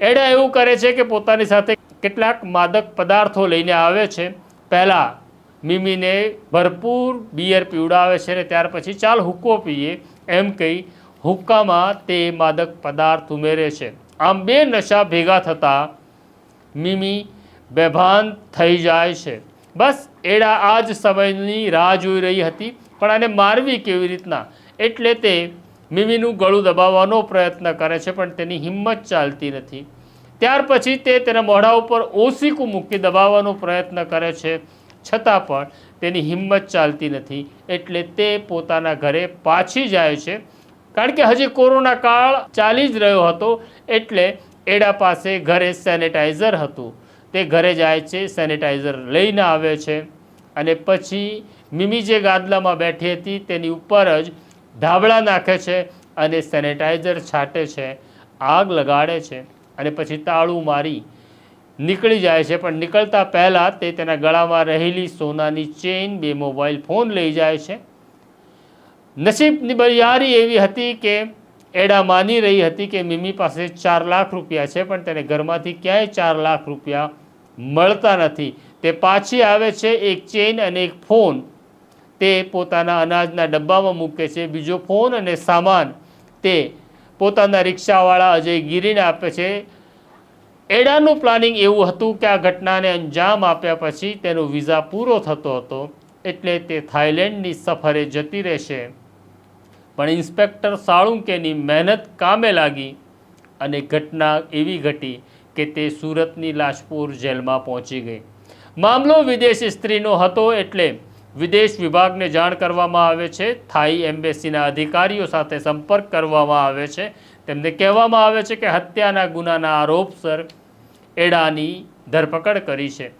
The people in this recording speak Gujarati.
એડા એવું કરે છે કે પોતાની સાથે કેટલાક માદક પદાર્થો લઈને આવે છે. પહેલાં મિમીને ભરપૂર બિયર પીવડાવે છે ને ત્યાર પછી ચાલ હુક્કો પીએ. એમ કહી હુક્કામાં તે માદક પદાર્થ ઉમેરે છે. આમ બે નશા ભેગા થતાં મિમી બેભાન થઈ જાય છે. બસ એડા આ જ સમયની રાહ જોઈ રહી હતી. પણ આને મારવી કેવી રીતના? એટલે તે મિમીનું ગળું દબાવવાનો પ્રયત્ન કરે છે, પણ તેની હિંમત ચાલતી નથી. ત્યાર પછી તે તેના મોઢા ઉપર ઓસીકું મૂકી દબાવવાનો પ્રયત્ન કરે છે, છતાં પણ તેની હિંમત ચાલતી નથી. એટલે તે પોતાના ઘરે પાછી જાય છે. કારણ કે હજી કોરોના કાળ ચાલી જ રહ્યો હતો, એટલે એડા પાસે ઘરે સેનેટાઈઝર હતું. તે ઘરે જાય છે, સેનેટાઈઝર લઈને આવે છે. અને પછી મિમી જે ગાદલામાં બેઠી હતી, તેની ઉપર જ ધાબળા નાખે છે અને સેનેટાઈઝર છાંટે છે, આગ લગાડે છે અને પછી તાળું મારી નીકળી જાય છે. પણ નીકળતા પહેલાં તે તેના ગળામાં રહેલી સોનાની ચેઇન બે મોબાઈલ ફોન લઈ જાય છે. નસીબની બરિયારી એવી હતી કે, એડા માની રહી હતી કે મિમી પાસે ચાર લાખ રૂપિયા છે, પણ તેને ઘરમાંથી ક્યાંય ચાર લાખ રૂપિયા મળતા નથી. તે પાછી આવે છે એક ચેઇન અને એક ફોન. તે પોતાના અનાજના ડબ્બામાં મૂકે છે. બીજો ફોન અને સામાન તે પોતાના રિક્ષાવાળા અજય ગીરીને આપે છે. એડાનું પ્લાનિંગ એવું હતું કે આ ઘટનાને અંજામ આપ્યા પછી તેનો વિઝા પૂરો થતો હતો. એટલે તે થાઈલેન્ડની સફરે જતી રહેશે. પણ ઇન્સ્પેક્ટર સાળુંકેની મહેનત કામે લાગી અને ઘટના એવી ઘટી કે તે સુરતની લાજપુર જેલમાં પહોંચી ગઈ. મામલો વિદેશી સ્ત્રીનો હતો એટલે વિદેશ વિભાગને જાણ કરવામાં આવે છે. થાઈ એમ્બેસીના અધિકારીઓ સાથે સંપર્ક કરવામાં આવે છે. તેમને કહેવામાં આવે છે કે હત્યાના ગુનાના આરોપસર એડાની ધરપકડ કરી છે.